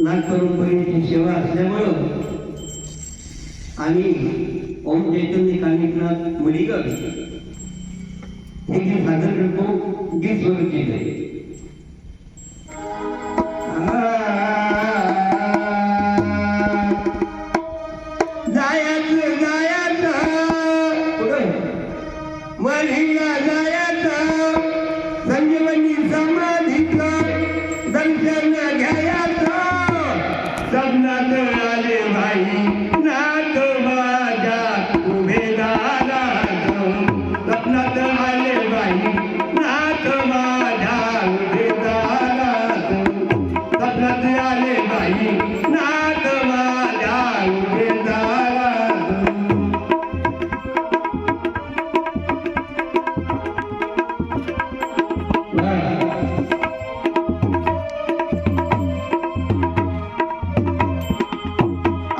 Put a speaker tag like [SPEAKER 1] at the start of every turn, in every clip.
[SPEAKER 1] नाथ रुपयांची सेवा असल्यामुळं आणि ओम चैतन्य कानिकनाथ मलिगड हे जे सादर करतो गीत स्वरूप आहे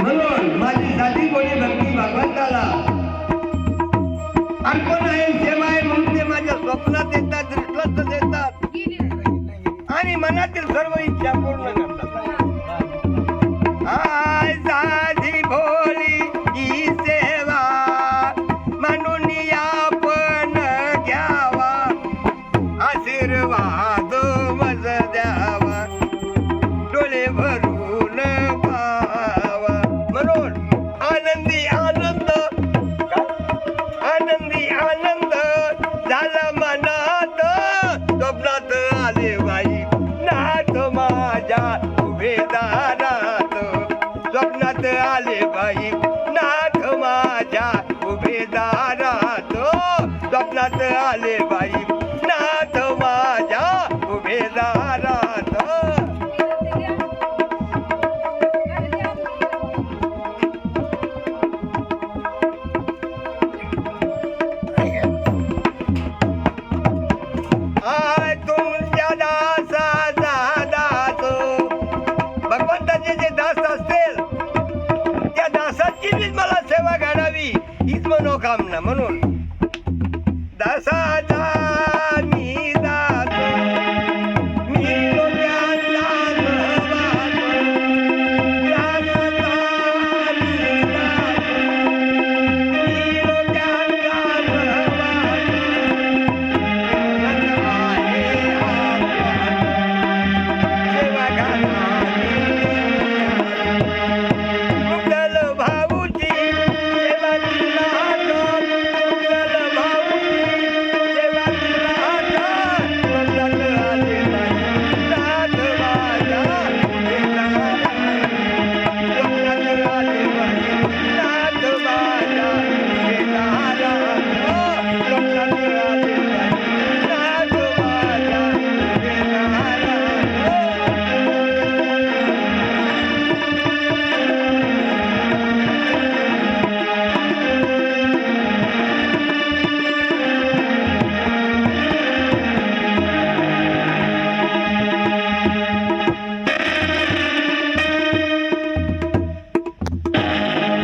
[SPEAKER 1] म्हणून माझी झाली कोणी भक्ती भगवंताला? अर्पण आहे? सेवा म्हणून ते माझ्या स्वप्नात येतात दृष्टात देतात. आणि मनातील सर्व इच्छा पूर्ण करतात. स्वप्नात आले बाई. नाथ माझ्या उभे दारात. स्वप्नात आले बाई. सामना म्हणून दासा